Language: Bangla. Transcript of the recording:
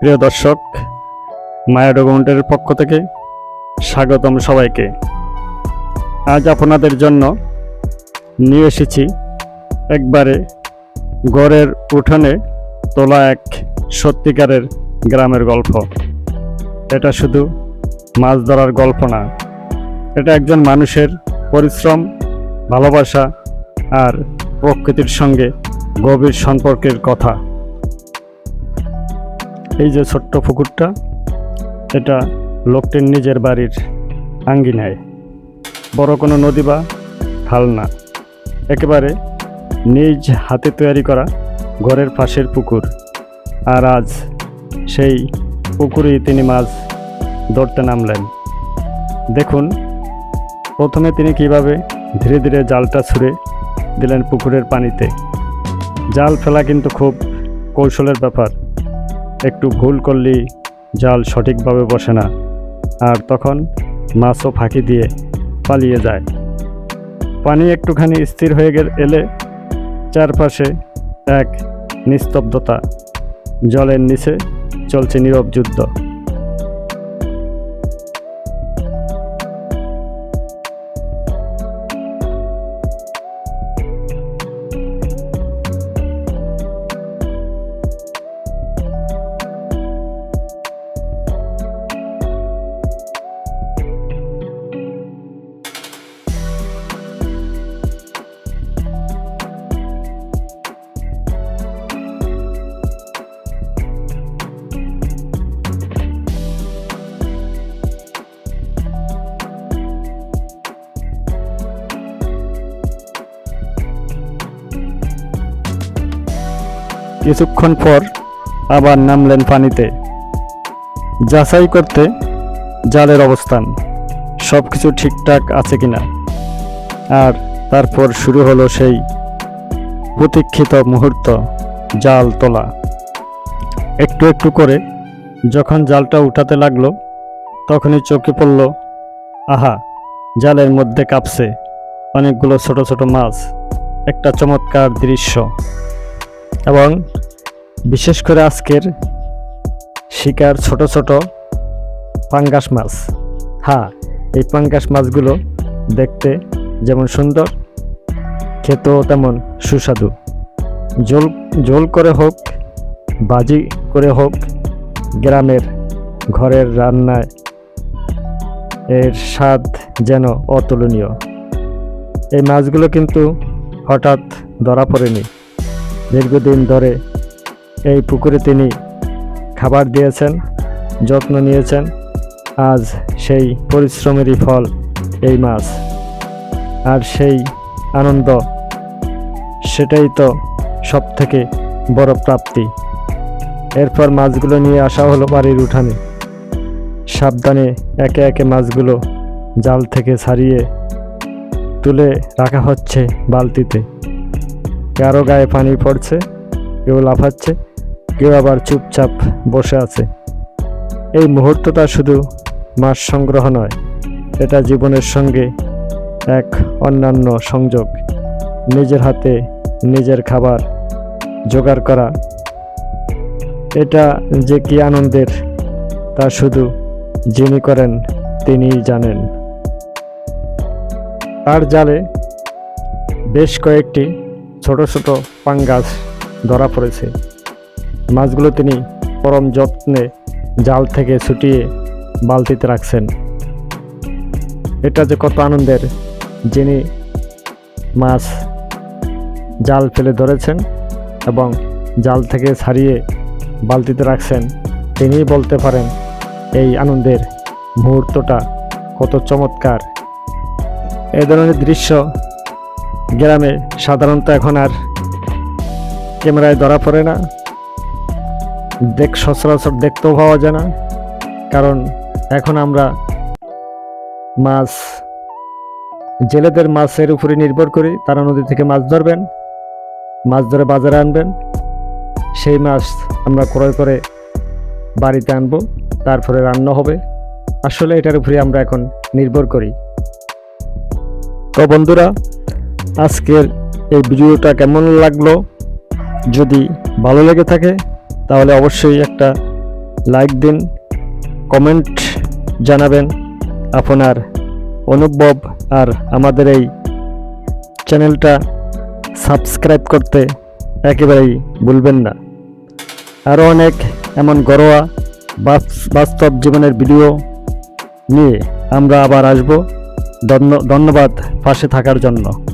প্রিয় দর্শক, মায়া ডকুমেন্টের পক্ষ থেকে স্বাগতম সবাইকে। আজ আপনাদের জন্য নিয়ে এসেছি একবারে গড়ের উঠানে তোলা এক সত্যিকারের গ্রামের গল্প। এটা শুধু মাছ ধরার গল্প না, এটা একজন মানুষের পরিশ্রম, ভালোবাসা আর প্রকৃতির সঙ্গে গভীর সম্পর্কের কথা। এই যে ছোট্ট পুকুরটা, এটা লোকটির নিজের বাড়ির আঙ্গিনায়। বড় কোনো নদী বা খাল না। একেবারে নিজ হাতে তৈরি করা ঘরের পাশের পুকুর। আর আজ সেই পুকুরেই তিনি মাছ ধরতে নামলেন। দেখুন, প্রথমে তিনি কীভাবে ধীরে ধীরে জালটা ছুঁড়ে দিলেন পুকুরের পানিতে। জাল ফেলা কিন্তু খুব কৌশলের ব্যাপার। একটু ভুল করলেই জাল সঠিকভাবে বসে না। আর তখন মাছও ফাঁকি দিয়ে পালিয়ে যায়। পানি একটুখানি স্থির হয়ে গেলে এলে চারপাশে এক নিস্তব্ধতা। জলের নিচে চলছে নীরব যুদ্ধ। কিছুক্ষণ পর আবার নামলেন পানিতে। যাচাই করতে জালের অবস্থান সব কিছু ঠিকঠাক আছে কিনা। আর তারপর শুরু হলো সেই প্রতীক্ষিত মুহূর্ত, জাল তোলা। একটু একটু করে যখন জালটা উঠাতে লাগল, তখনই চোখে পড়ল, আহা, জালের মধ্যে কাঁপছে অনেকগুলো ছোট ছোট মাছ, একটা চমৎকার দৃশ্য। এবং বিশেষ করে আজকের শিকার ছোট ছোট পাঙ্গাস মাছ। হ্যাঁ এই পাঙ্গাস মাছগুলো দেখতে যেমন সুন্দর, খেতেও তেমন সুস্বাদু। জল জল করে হোক বাজি করে হোক, গ্রামের ঘরের রান্নায় এর স্বাদ যেন অতুলনীয়। এই মাছগুলো কিন্তু হঠাৎ ধরা পড়েনি। দীর্ঘদিন ধরে এই পুকুরে তিনি খাবার দিয়েছেন, যত্ন নিয়েছেন। আজ সেই পরিশ্রমেরই ফল এই মাছ। আর সেই আনন্দ, সেটাই তো সব থেকে বড় প্রাপ্তি। এরপর মাছগুলো নিয়ে আসা হলো বাড়ির উঠানে। সাবধানে একে একে মাছগুলো জাল থেকে ছাড়িয়ে তুলে রাখা হচ্ছে বালতিতে। কারও গায়ে পানি পড়ছে, কেউ লাফাচ্ছে। কেউ আবার চুপচাপ বসে আছে। এই মুহূর্তটা শুধু মাছ সংগ্রহ নয়, এটা জীবনের সঙ্গে এক অন্যান্য সংযোগ। নিজের হাতে নিজের খাবার জোগাড় করা। এটা যে কি আনন্দের, তা শুধু যিনি করেন তিনিই জানেন। তার জালে বেশ কয়েকটি ছোট ছোট পাঙ্গাস ধরা পড়েছে। মাছগুলো তিনি পরম যত্নে জাল থেকে ছুটিয়ে বালতিতে রাখছেন। এটা যে কত আনন্দের যিনি মাছ জাল ফেলে ধরেছেন এবং জাল থেকে ছাড়িয়ে বালতিতে রাখছেন, তিনিই বলতে পারেন এই আনন্দের মুহূর্তটা কত চমৎকার। এ ধরনের দৃশ্য গ্রামে সাধারণত এখন আর ক্যামেরায় ধরা পড়ে না। দেখ, সচরাচর দেখতেও পাওয়া যায় না। কারণ এখন আমরা মাছ, জেলেদের মাছের উপরে নির্ভর করি, তারা নদী থেকে মাছ ধরবেন, মাছ ধরে বাজারে আনবেন। সেই মাছ আমরা ক্রয় করে বাড়িতে আনব, তারপরে রান্না হবে। আসলে এটার উপরে আমরা এখন নির্ভর করি। তো বন্ধুরা, আজকের এই ভিডিওটা কেমন লাগল? যদি ভালো লেগে থাকে তাহলে অবশ্যই একটা লাইক দিন কমেন্ট জানাবেন আপনার অনুভব আর আমাদের এই চ্যানেলটা সাবস্ক্রাইব করতে একেবারেই ভুলবেন না। আরও অনেক এমন ঘরোয়া বাস্তব জীবনের ভিডিও নিয়ে আমরা আবার আসব। ধন্য- ধন্যবাদ পাশে থাকার জন্য।